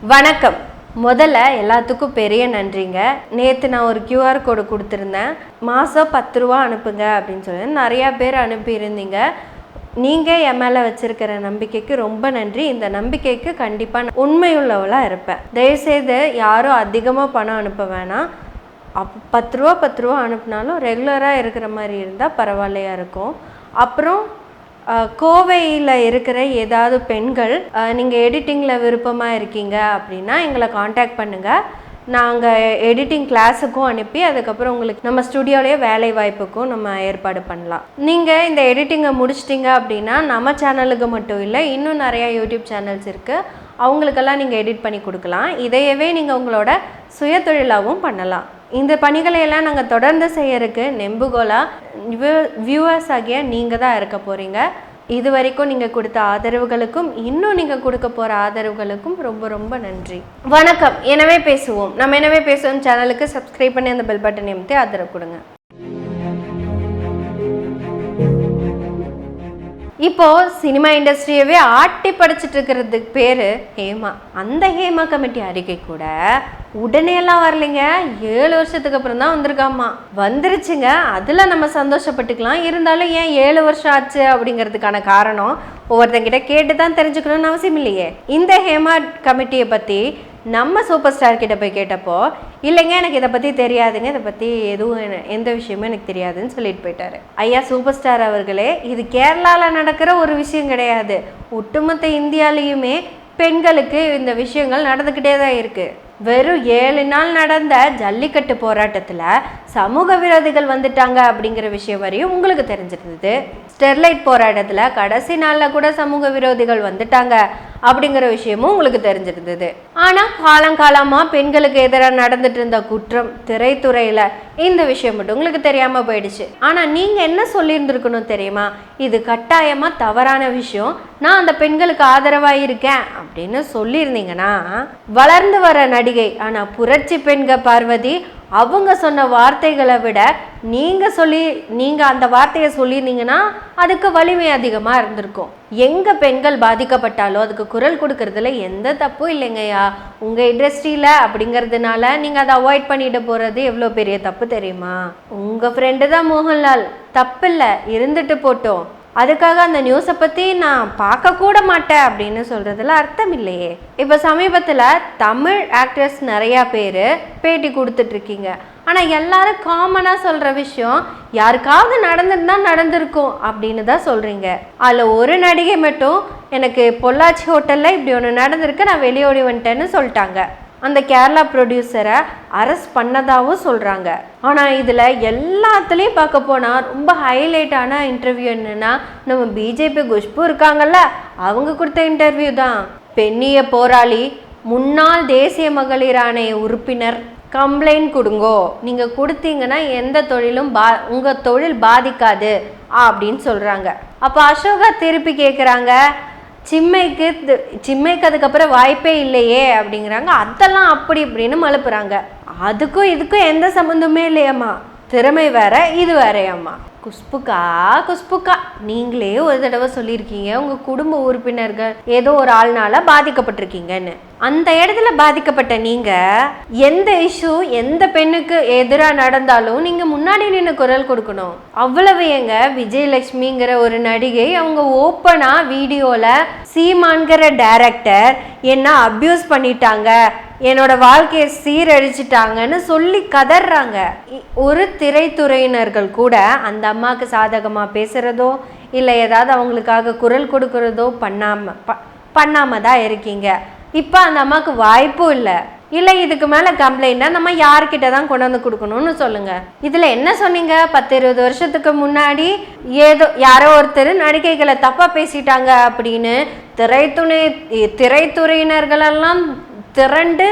வணக்கம். முதல்ல எல்லாத்துக்கும் பெரிய நன்றிங்க. நேற்று நான் ஒரு கியூஆர் கோடு கொடுத்துருந்தேன். மாதம் பத்து ரூபா அனுப்புங்க அப்படின்னு சொல்லி நிறையா பேர் அனுப்பியிருந்தீங்க. நீங்கள் என் மேலே வச்சுருக்கிற நம்பிக்கைக்கு ரொம்ப நன்றி. இந்த நம்பிக்கைக்கு கண்டிப்பாக நான் உண்மையுள்ளவளாக இருப்பேன். தயவுசெய்து யாரும் அதிகமாக பணம் அனுப்ப வேணாம். அப் பத்து ரூபா பத்து ரூபா அனுப்புனாலும் ரெகுலராக இருக்கிற மாதிரி இருந்தால் பரவாயில்லையா இருக்கும். அப்புறம் கோவையில் இருக்கிற ஏதாவது பெண்கள் நீங்கள் எடிட்டிங்கில் விருப்பமாக இருக்கீங்க அப்படின்னா எங்களை காண்டாக்ட் பண்ணுங்கள் நாங்கள் எடிட்டிங் கிளாஸுக்கும் அனுப்பி அதுக்கப்புறம் உங்களுக்கு நம்ம ஸ்டுடியோலேயே வேலை வாய்ப்புக்கும் நம்ம ஏற்பாடு பண்ணலாம். நீங்கள் இந்த எடிட்டிங்கை முடிச்சிட்டிங்க அப்படின்னா நம்ம சேனலுக்கு மட்டும் இல்லை இன்னும் நிறையா யூடியூப் சேனல்ஸ் இருக்குது அவங்களுக்கெல்லாம் நீங்கள் எடிட் பண்ணி கொடுக்கலாம். இதையவே நீங்கள் உங்களோட சுயதொழிலாகவும் பண்ணலாம். இந்த பணிகளை எல்லாம் நாங்கள் தொடர்ந்து செய்யறதுக்கு நெம்புகோலாக வியூவர்ஸ் ஆகிய நீங்கள் தான் இருக்க போகிறீங்க இது வரைக்கும் நீங்கள் கொடுத்த ஆதரவுகளுக்கும் இன்னும் நீங்கள் கொடுக்க போகிற ஆதரவுகளுக்கும் ரொம்ப ரொம்ப நன்றி. வணக்கம். எனவே பேசுவோம். நம்ம எனவே பேசுவோம். சேனலுக்கு சப்ஸ்கிரைப் பண்ணி அந்த பெல் பட்டன் நிமித்தி ஆதரவு கொடுங்க. இப்போ சினிமா இண்டஸ்ட்ரியவே ஆட்டி படைச்சிட்டு இருக்கிறதுக்கு பேரு ஹேமா. அந்த ஹேமா கமிட்டி அறிக்கை கூட உடனே எல்லாம் வரலைங்க. ஏழு வருஷத்துக்கு அப்புறம் தான் வந்திருக்காமா வந்துருச்சுங்க. அதில் நம்ம சந்தோஷப்பட்டுக்கலாம். இருந்தாலும் ஏன் ஏழு வருஷம் ஆச்சு அப்படிங்கிறதுக்கான காரணம் ஒவ்வொருத்தங்கிட்ட கேட்டு தான் தெரிஞ்சுக்கணும்னு அவசியம் இல்லையே. இந்த ஹேமா கமிட்டியை பற்றி நம்ம சூப்பர் ஸ்டார் கிட்ட போய் கேட்டப்போ இல்லைங்க எனக்கு இதை பற்றி தெரியாதுங்க. இதை பற்றி எதுவும் எந்த விஷயமும் எனக்கு தெரியாதுன்னு சொல்லிட்டு போயிட்டாரு. ஐயா சூப்பர் ஸ்டார் அவர்களே இது கேரளாவில் நடக்கிற ஒரு விஷயம் கிடையாது. ஒட்டுமொத்த இந்தியாலேயுமே பெண்களுக்கு இந்த விஷயங்கள் நடந்துக்கிட்டே தான் இருக்குது வெறும் ஏழு நாள் நடந்த ஜல்லிக்கட்டு போராட்டத்தில் சமூக விரோதிகள் வந்துட்டாங்க அப்படிங்கிற விஷயம் வரையும் உங்களுக்கு தெரிஞ்சிருந்தது. ஸ்டெர்லைட் போராட்டத்தில் கடைசி நாளில் கூட சமூக விரோதிகள் வந்துட்டாங்க. அப்படிங்கிற விஷயமும் உங்களுக்கு தெரிஞ்சிருந்தது. ஆனால் காலங்காலமாக பெண்களுக்கு எதிராக நடந்துட்டு இருந்த குற்றம் திரைத்துறையில் இந்த விஷயம் மட்டும் உங்களுக்கு தெரியாமல் போயிடுச்சு. ஆனால் நீங்கள் என்ன சொல்லியிருந்துருக்கணும் தெரியுமா? இது கட்டாயமாக தவறான விஷயம். நான் அந்த பெண்களுக்கு ஆதரவாக இருக்கேன் அப்படின்னு சொல்லியிருந்தீங்கன்னா வளர்ந்து வர நடிகை ஆனால் புரட்சி பெண்கள் பார்வதி அவங்க சொன்ன வார்த்தைகளை விட நீங்கள் சொல்லி நீங்கள் அந்த வார்த்தையை சொல்லியிருந்தீங்கன்னா அதுக்கு வலிமை அதிகமாக இருந்திருக்கும். எங்கே பெண்கள் பாதிக்கப்பட்டாலோ அதுக்கு குரல் கொடுக்கறதுல எந்த தப்பும் இல்லைங்கய்யா. உங்கள் இண்டஸ்ட்ரியில் அப்படிங்கிறதுனால நீங்கள் அதை அவாய்ட் பண்ணிட்டு போகிறது எவ்வளோ பெரிய தப்பு தெரியுமா? உங்கள் ஃப்ரெண்டு தான் மோகன்லால். தப்பில்லை இருந்துட்டு போட்டோம். அதுக்காக அந்த நியூஸை பற்றி நான் பார்க்கக்கூட மாட்டேன் அப்படின்னு சொல்கிறதுல அர்த்தம் இல்லையே. இப்போ சமீபத்தில் தமிழ் ஆக்டர்ஸ் நிறையா பேர் பேட்டி கொடுத்துட்ருக்கீங்க ஆனால் எல்லாரும் காமனாக சொல்கிற விஷயம் யாருக்காவது நடந்திருந்தா நடந்திருக்கும் அப்படின்னு தான் சொல்கிறீங்க அதில் ஒரு நடிகை மட்டும் எனக்கு பொள்ளாச்சி ஹோட்டலில் இப்படி ஒன்று நடந்திருக்கு நான் வெளியோடி வந்துட்டேன்னு சொல்லிட்டாங்க. அந்த கேரளா ப்ரொடியூசரை அரெஸ்ட் பண்ணதாகவும் சொல்கிறாங்க ஆனால் இதில் எல்லாத்துலேயும் பார்க்க போனால் ரொம்ப ஹைலைட்டான இன்டர்வியூ என்னென்னா நம்ம பிஜேபி குஷ்பு இருக்காங்கல்ல அவங்க கொடுத்த இன்டர்வியூ தான். பெண்ணிய போராளி முன்னாள் தேசிய மகளிர் ஆணைய உறுப்பினர் கம்ப்ளைண்ட் கொடுங்கோ. நீங்கள் கொடுத்தீங்கன்னா எந்த தொழிலும் பா உங்கள் தொழில் பாதிக்காது அப்படின்னு சொல்கிறாங்க அப்போ அசோகா திருப்பி கேட்குறாங்க சிம்மைக்கு சிம்மைக்கு அதுக்கப்புறம் வாய்ப்பே இல்லையே அப்படிங்கிறாங்க. அதெல்லாம் அப்படி இப்படின்னு மழுப்புறாங்க. அதுக்கும் இதுக்கும் எந்த சம்மந்தமே இல்லையம்மா. திறமை வேற இது வேறையாம்மா. குஷ்புக்கா? குஷ்புக்கா நீங்களே ஒரு தடவை சொல்லியிருக்கீங்க. உங்கள் குடும்ப உறுப்பினர்கள் ஏதோ ஒரு ஆள்னால பாதிக்கப்பட்டிருக்கீங்கன்னு. அந்த இடத்துல பாதிக்கப்பட்ட நீங்கள் எந்த இஷ்யூ எந்த பெண்ணுக்கு எதிராக நடந்தாலும் நீங்கள் முன்னாடி நின்று குரல் கொடுக்கணும். அவ்வளவு ஏங்க விஜயலட்சுமிங்கிற ஒரு நடிகை அவங்க ஓப்பனாக வீடியோவில் சீமான்கிற டைரக்டர் என்ன அப்யூஸ் பண்ணிட்டாங்க என்னோட வாழ்க்கையை சீரழிச்சிட்டாங்கன்னு சொல்லி கதறாங்க இ- ஒரு திரைத்துறையினர்கள் கூட அந்த அம்மாவுக்கு சாதகமாக பேசுகிறதோ இல்லை ஏதாவது அவங்களுக்காக குரல் கொடுக்கறதோ பண்ணாமல் ப பண்ணாமல் தான் இருக்கீங்க. இப்போ அந்த அம்மாவுக்கு வாய்ப்பும் இல்லை. இல்லை இதுக்கு மேலே கம்ப்ளைண்ட்டாக நம்ம யார்கிட்ட தான் கொண்டு வந்து கொடுக்கணும்னு சொல்லுங்கள் இதில் என்ன சொன்னீங்க? பத்து இருபது வருஷத்துக்கு முன்னாடி ஏதோ யாரோ ஒருத்தர் நடிகைகளை தப்பாக பேசிட்டாங்க அப்படின்னு திரைத்துணை திரைத்துறையினர்களெல்லாம் திரண்டு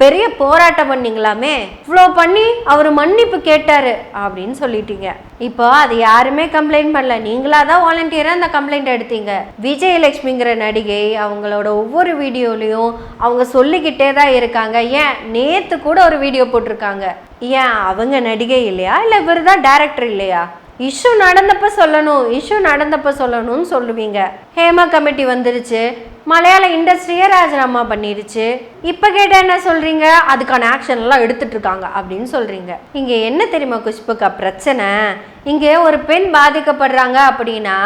பெரிய போராட்டம் பண்ணீங்களாமே? இவ்வளோ பண்ணி அவர் மன்னிப்பு கேட்டார் அப்படின்னு சொல்லிட்டீங்க. இப்போ அது யாருமே கம்ப்ளைண்ட் பண்ணல. நீங்களா தான் வாலண்டியராக அந்த கம்ப்ளைண்ட் எடுத்தீங்க. விஜயலட்சுமிங்கிற நடிகை அவங்களோட ஒவ்வொரு வீடியோலையும் அவங்க சொல்லிக்கிட்டே தான் இருக்காங்க. ஏன்? நேற்று கூட ஒரு வீடியோ போட்டிருக்காங்க. ஏன்? அவங்க நடிகை இல்லையா? இல்லை இவர் தான் டேரக்டர் இல்லையா? இஷ்யூ நடந்தப்ப சொல்லணும். இஷ்யூ நடந்தப்ப சொல்லணும்னு சொல்லுவீங்க. ஹேமா கமிட்டி வந்துருச்சு. மலையாள இண்டஸ்ட்ரியே ராஜினாமா பண்ணிருச்சு. இப்போ கேட்டால் என்ன சொல்றீங்க? அதுக்கான ஆக்ஷன் எல்லாம் எடுத்துட்டு இருக்காங்க அப்படின்னு சொல்றீங்க. இங்க என்ன தெரியுமா குஷ்புக்கா பிரச்சனை? இங்கே ஒரு பெண் பாதிக்கப்படுறாங்க அப்படின்னா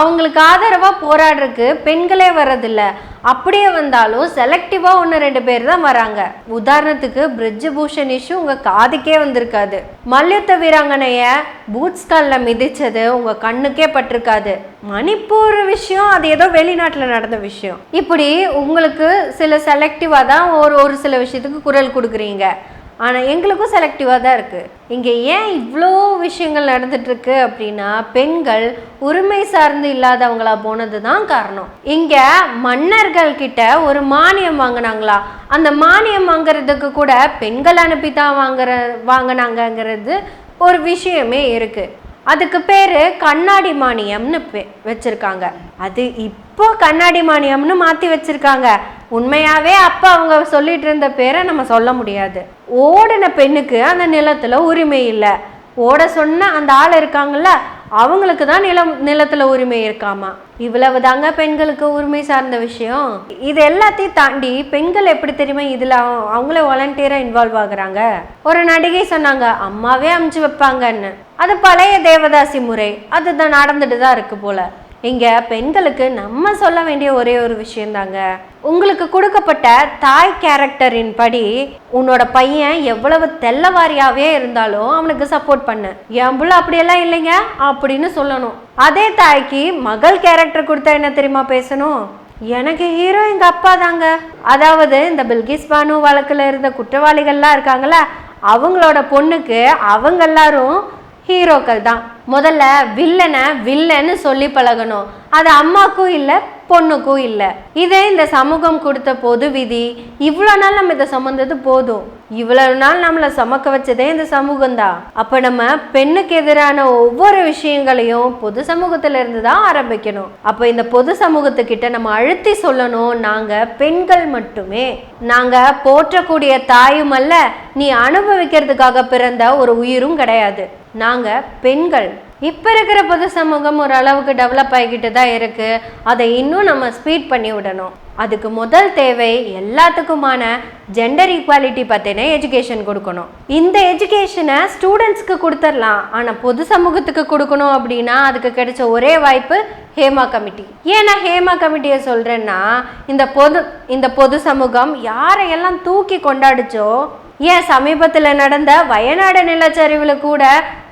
அவங்களுக்கு ஆதரவா போராடுறதுக்கு பெண்களே வர்றதில்ல. அப்படியே வந்தாலும் செலக்டிவா ஒன்று ரெண்டு பேர் தான் வராங்க. உதாரணத்துக்கு பிரிட்ஜ் பூஷன் இஷ்யூ உங்க காதுக்கே வந்திருக்காது. மல்யுத்த வீராங்கனைய பூட்ஸ் காலில் மிதிச்சது உங்க கண்ணுக்கே பட்டிருக்காது. மணிப்பூர் விஷயம் அது ஏதோ வெளிநாட்டில் நடந்த விஷயம். இப்படி உங்களுக்கு சில செலக்டிவாக தான் ஒரு ஒரு சில விஷயத்துக்கு குரல் கொடுக்குறீங்க. ஆனால் எங்களுக்கும் செலக்டிவாக தான் இருக்குது இங்கே ஏன் இவ்வளோ விஷயங்கள் நடந்துட்டுருக்கு அப்படின்னா பெண்கள் உரிமை சார்ந்து இல்லாதவங்களா போனது தான் காரணம். இங்கே மன்னர்கள் கிட்ட ஒரு மானியம் வாங்கினாங்களா? அந்த மானியம் வாங்குறதுக்கு கூட பெண்கள் அனுப்பி தான் வாங்குற வாங்கினாங்கங்கிறது ஒரு விஷயமே இருக்குது அதுக்கு பேர் கண்ணாடி மானியம்னு வச்சுருக்காங்க. அது இப்போ கண்ணாடி மானியம்னு மாற்றி வச்சுருக்காங்க. உண்மையாகவே அப்போ அவங்க சொல்லிட்டு இருந்த பேரை நம்ம சொல்ல முடியாது. ஓடின பெண்ணுக்கு அந்த நிலத்தில் உரிமை இல்லை. ஓட சொன்ன அந்த ஆள் இருக்காங்கல்ல அவங்களுக்கு தான் நிலம் நிலத்துல உரிமை இருக்காமா? இவ்வளவு தாங்க பெண்களுக்கு உரிமை சார்ந்த விஷயம். இது எல்லாத்தையும் தாண்டி பெண்கள் எப்படி தெரியுமா இதுல அவங்கள அவங்களே வாலண்டியரா இன்வால்வ் ஆகுறாங்க? ஒரு நடிகை சொன்னாங்க அம்மாவே அமுச்சு வைப்பாங்கன்னு. அது பழைய தேவதாசி முறை. அதுதான் நடந்துட்டு தான் இருக்கு போல. இங்கே பெண்களுக்கு நம்ம சொல்ல வேண்டிய ஒரே ஒரு விஷயந்தாங்க. உங்களுக்கு கொடுக்கப்பட்ட தாய் கேரக்டரின் படி உன்னோட பையன் எவ்வளவு தெல்லவாரியாவே இருந்தாலும் அவனுக்கு சப்போர்ட் பண்ணு. என் புள்ள அப்படியெல்லாம் இல்லைங்க அப்படின்னு சொல்லணும். அதே தாய்க்கு மகள் கேரக்டர் கொடுத்தா என்ன தெரியுமா பேசணும்? எனக்கு ஹீரோ எங்க அப்பா தாங்க. அதாவது இந்த பில்கிஸ் பானு வழக்குல இருந்த குற்றவாளிகள்லாம் இருக்காங்களா அவங்களோட பொண்ணுக்கு அவங்க எல்லாரும் ஹீரோக்கள் தான். முதல்ல வில்லனை வில்லன்னு சொல்லி பழகணும். அது அம்மாக்கும் இல்லை பொண்ணுக்கும் இல்லை. இதே இந்த சமூகம் கொடுத்த பொது விதி. இவ்வளோ நாள் நம்ம இதை சுமந்தது போதும். இவ்வளவு நாள் நம்மளை சுமக்க வச்சதே இந்த சமூகம் தான் அப்போ நம்ம பெண்ணுக்கு எதிரான ஒவ்வொரு விஷயங்களையும் பொது சமூகத்துல இருந்து தான் ஆரம்பிக்கணும். அப்போ இந்த பொது சமூகத்துக்கிட்ட நம்ம அழுத்தி சொல்லணும். நாங்கள் பெண்கள் மட்டுமே. நாங்கள் போற்றக்கூடிய தாயும் அல்ல நீ அனுபவிக்கிறதுக்காக பிறந்த ஒரு உயிரும் கிடையாது. நாங்கள் பெண்கள். இப்போ இருக்கிற பொது சமூகம் ஓரளவுக்கு டெவலப் ஆகிக்கிட்டு தான் இருக்குது அதை இன்னும் நம்ம ஸ்பீட் பண்ணி விடணும். அதுக்கு முதல் தேவை எல்லாத்துக்குமான ஜெண்டர் ஈக்குவாலிட்டி பற்றின எஜுகேஷன் கொடுக்கணும். இந்த எஜுகேஷனை ஸ்டூடெண்ட்ஸ்க்கு கொடுத்துடலாம் ஆனால் பொது சமூகத்துக்கு கொடுக்கணும் அப்படின்னா அதுக்கு கிடைச்ச ஒரே வாய்ப்பு ஹேமா கமிட்டி. ஏன் நான் ஹேமா கமிட்டியை சொல்கிறேன்னா இந்த பொது இந்த பொது சமூகம் யாரையெல்லாம் தூக்கி கொண்டாடிச்சோ ஏன் சமீபத்தில் நடந்த வயநாடு நிலச்சரிவில் கூட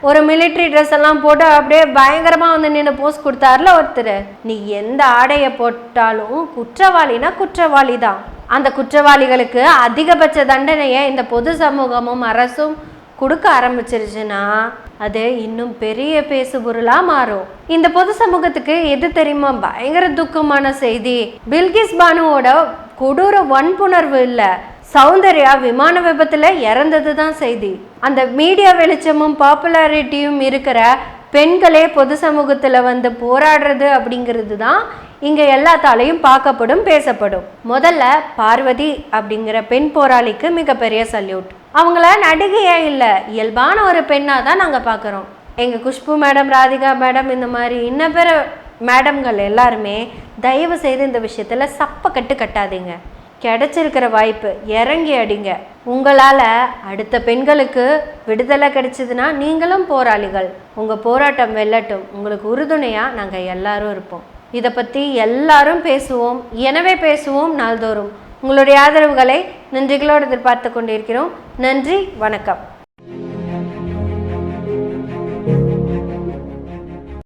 ஒரு மிலிட்ரி ட்ரெஸ் எல்லாம் போட்டு அப்படியே பயங்கரமாக வந்து நின்று போஸ் கொடுத்தாருல ஒருத்தர். நீ எந்த ஆடையை போட்டாலும் குற்றவாளினா குற்றவாளி தான் அந்த குற்றவாளிகளுக்கு அதிகபட்ச தண்டனையை இந்த பொது சமூகமும் அரசும் கொடுக்க ஆரம்பிச்சிருச்சுன்னா அது இன்னும் பெரிய பேசுபொருளாக மாறும். இந்த பொது சமூகத்துக்கு எது தெரியுமா? பயங்கர துக்கமான செய்தி. பில்கிஸ் பானுவோட கொடூர வன்புணர்வு இல்லை. சௌந்தர்யா விமான விபத்தில் இறந்தது தான் செய்தி. அந்த மீடியா வெளிச்சமும் பாப்புலாரிட்டியும் இருக்கிற பெண்களே பொது சமூகத்தில் வந்து போராடுறது அப்படிங்கிறது தான் இங்கே எல்லாத்தாலையும் பார்க்கப்படும் பேசப்படும். முதல்ல பார்வதி அப்படிங்கிற பெண் போராளிக்கு மிகப்பெரிய சல்யூட். அவங்கள நடிகையே இல்லை இயல்பான ஒரு பெண்ணாக தான் நாங்கள் பார்க்குறோம் எங்கள் குஷ்பு மேடம் ராதிகா மேடம் இந்த மாதிரி இன்ன பிற மேடம்கள் எல்லாருமே தயவு செய்து இந்த விஷயத்தில் சப்ப கட்டு கட்டாதீங்க. கிடைச்சிருக்கிற வாய்ப்பு இறங்கி அடிங்க. உங்களால் அடுத்த பெண்களுக்கு விடுதலை கிடைச்சதுன்னா நீங்களும் போராளிகள். உங்கள் போராட்டம் வெல்லட்டும். உங்களுக்கு உறுதுணையாக நாங்கள் எல்லாரும் இருப்போம். இதை பற்றி எல்லாரும் பேசுவோம். எனவே பேசுவோம் நாள்தோறும். உங்களுடைய ஆதரவுகளை நன்றிகளோடு எதிர்பார்த்து கொண்டிருக்கிறோம். நன்றி வணக்கம்.